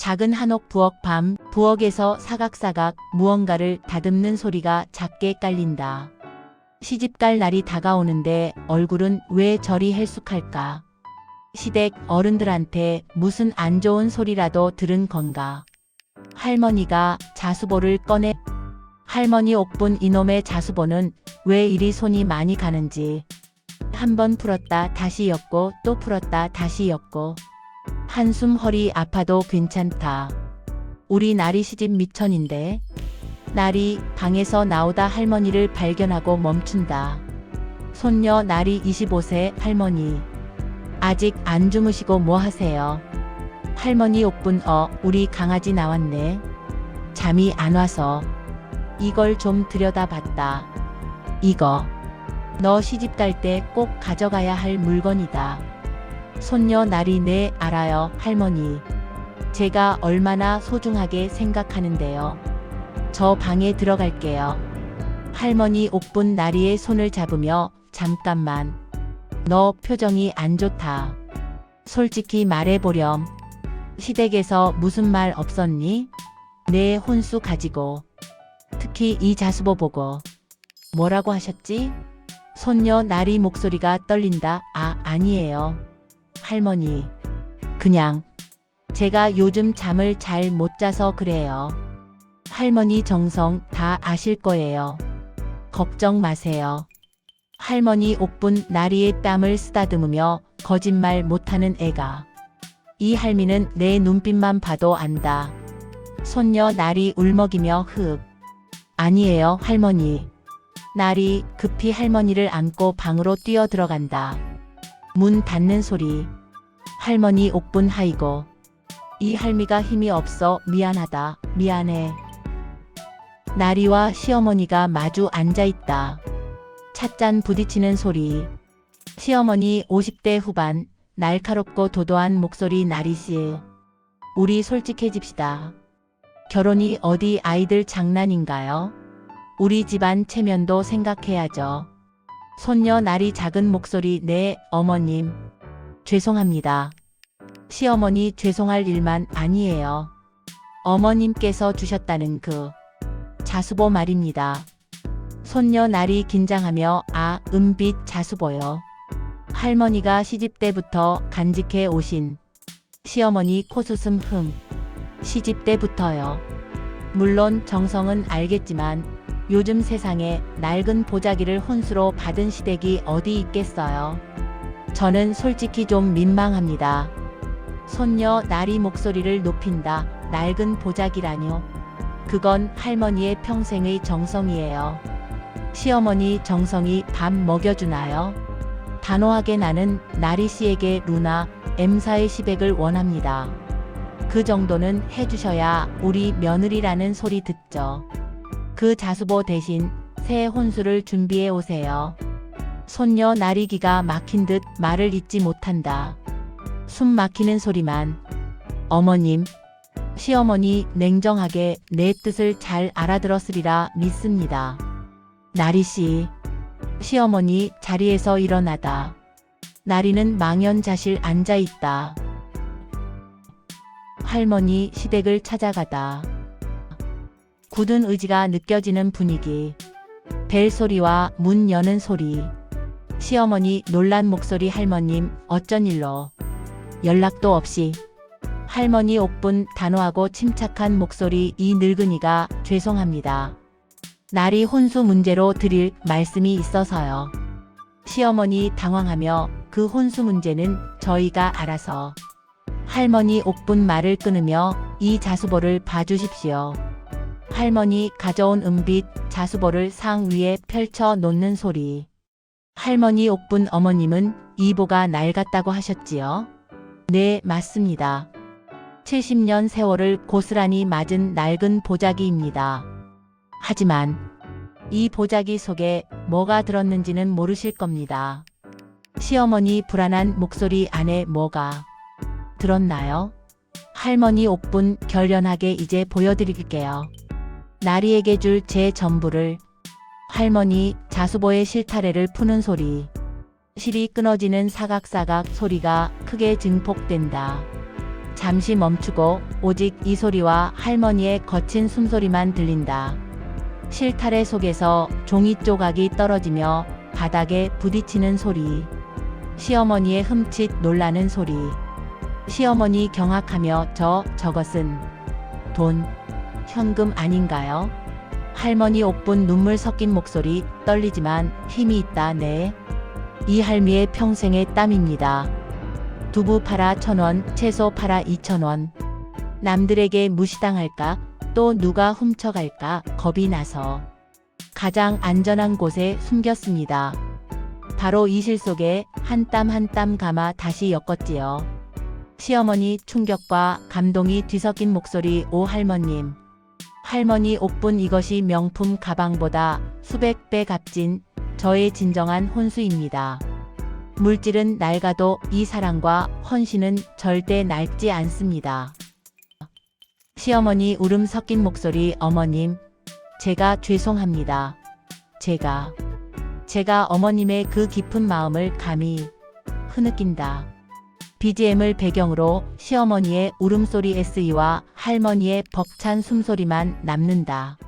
작은 한옥 부엌 밤 부엌에서 사각사각 무언가를 다듬는 소리가 작게 깔린다. 시집갈 날이 다가오는데 얼굴은 왜 저리 헬쑥할까? 시댁 어른들한테 무슨 안 좋은 소리라도 들은 건가? 할머니가 자수보를 꺼내 할머니 옥분 이놈의 자수보는 왜 이리 손이 많이 가는지 한 번 풀었다 다시 엮고 또 풀었다 다시 엮고 한숨 허리 아파도 괜찮다. 우리 나리 시집 미천인데 나리 방에서 나오다 할머니를 발견하고 멈춘다. 손녀 나리 25세 할머니. 아직 안 주무시고 뭐 하세요? 할머니 옥분 어 우리 강아지 나왔네. 잠이 안 와서 이걸 좀 들여다봤다. 이거 너 시집 갈 때 꼭 가져가야 할 물건이다. 손녀 나리 네 알아요 할머니. 제가 얼마나 소중하게 생각하는데요. 저 방에 들어갈게요. 할머니 옥분 나리의 손을 잡으며 잠깐만. 너 표정이 안 좋다. 솔직히 말해보렴. 시댁에서 무슨 말 없었니? 내 혼수 가지고. 특히 이 자수보 보고. 뭐라고 하셨지? 손녀 나리 목소리가 떨린다. 아, 아니에요. 할머니. 그냥. 제가 요즘 잠을 잘 못 자서 그래요. 할머니 정성 다 아실 거예요. 걱정 마세요. 할머니 옥분 나리의 뺨을 쓰다듬으며 거짓말 못하는 애가. 이 할미는 내 눈빛만 봐도 안다. 손녀 나리 울먹이며 흑. 아니에요, 할머니. 나리 급히 할머니를 안고 방으로 뛰어 들어간다. 문 닫는 소리. 할머니 옥분 하이고. 이 할미가 힘이 없어 미안하다. 미안해. 나리와 시어머니가 마주 앉아 있다. 찻잔 부딪히는 소리. 시어머니 50대 후반, 날카롭고 도도한 목소리 나리씨. 우리 솔직해집시다. 결혼이 어디 아이들 장난인가요? 우리 집안 체면도 생각해야죠. 손녀 나리 작은 목소리 네, 어머님. 죄송합니다. 시어머니 죄송할 일만 아니에요. 어머님께서 주셨다는 그 자수보 말입니다. 손녀 날이 긴장하며 아, 은빛 자수보요. 할머니가 시집 때부터 간직해 오신 시어머니 코수슴 흥. 시집 때부터요. 물론 정성은 알겠지만 요즘 세상에 낡은 보자기를 혼수로 받은 시댁이 어디 있겠어요. 저는 솔직히 좀 민망합니다. 손녀 나리 목소리를 높인다. 낡은 보자기라뇨. 그건 할머니의 평생의 정성이에요. 시어머니 정성이 밥 먹여주나요? 단호하게 나는 나리 씨에게 루나 M사의 시백을 원합니다. 그 정도는 해주셔야 우리 며느리라는 소리 듣죠. 그 자수보 대신 새 혼수를 준비해 오세요. 손녀 나리기가 막힌 듯 말을 잇지 못한다. 숨 막히는 소리만. 어머님, 시어머니 냉정하게 내 뜻을 잘 알아들었으리라 믿습니다. 나리 씨, 시어머니 자리에서 일어나다. 나리는 망연자실 앉아 있다. 할머니 시댁을 찾아가다. 굳은 의지가 느껴지는 분위기. 벨 소리와 문 여는 소리. 시어머니 놀란 목소리 할머님 어쩐 일로. 연락도 없이. 할머니 옥분 단호하고 침착한 목소리 이 늙은이가 죄송합니다. 날이 혼수 문제로 드릴 말씀이 있어서요. 시어머니 당황하며 그 혼수 문제는 저희가 알아서. 할머니 옥분 말을 끊으며 이 자수보를 봐주십시오. 할머니 가져온 은빛 자수보를 상 위에 펼쳐 놓는 소리. 할머니 옥분 어머님은 이보가 낡았다고 하셨지요? 네, 맞습니다. 70년 세월을 고스란히 맞은 낡은 보자기입니다. 하지만 이 보자기 속에 뭐가 들었는지는 모르실 겁니다. 시어머니 불안한 목소리 안에 뭐가 들었나요? 할머니 옥분 결연하게 이제 보여드릴게요. 나리에게 줄 제 전부를 할머니 자수보의 실타래를 푸는 소리 실이 끊어지는 사각사각 소리가 크게 증폭된다. 잠시 멈추고 오직 이 소리와 할머니의 거친 숨소리만 들린다. 실타래 속에서 종이 조각이 떨어지며 바닥에 부딪히는 소리. 시어머니의 흠칫 놀라는 소리. 시어머니 경악하며 저, 저것은 돈, 현금 아닌가요? 할머니 옥분 눈물 섞인 목소리 떨리지만 힘이 있다 네. 이 할미의 평생의 땀입니다. 두부 팔아 천 원, 채소 팔아 이천 원. 남들에게 무시당할까? 또 누가 훔쳐갈까? 겁이 나서 가장 안전한 곳에 숨겼습니다. 바로 이 실 속에 한 땀 한 땀 감아 다시 엮었지요. 시어머니 충격과 감동이 뒤섞인 목소리 오 할머님. 할머니 옥분 이것이 명품 가방보다 수백 배 값진 저의 진정한 혼수입니다. 물질은 낡아도 이 사랑과 헌신은 절대 낡지 않습니다. 시어머니 울음 섞인 목소리 어머님, 제가 죄송합니다. 제가, 제가 어머님의 그 깊은 마음을 감히 흐느낀다. BGM을 배경으로 시어머니의 울음소리 SE와 할머니의 벅찬 숨소리만 남는다.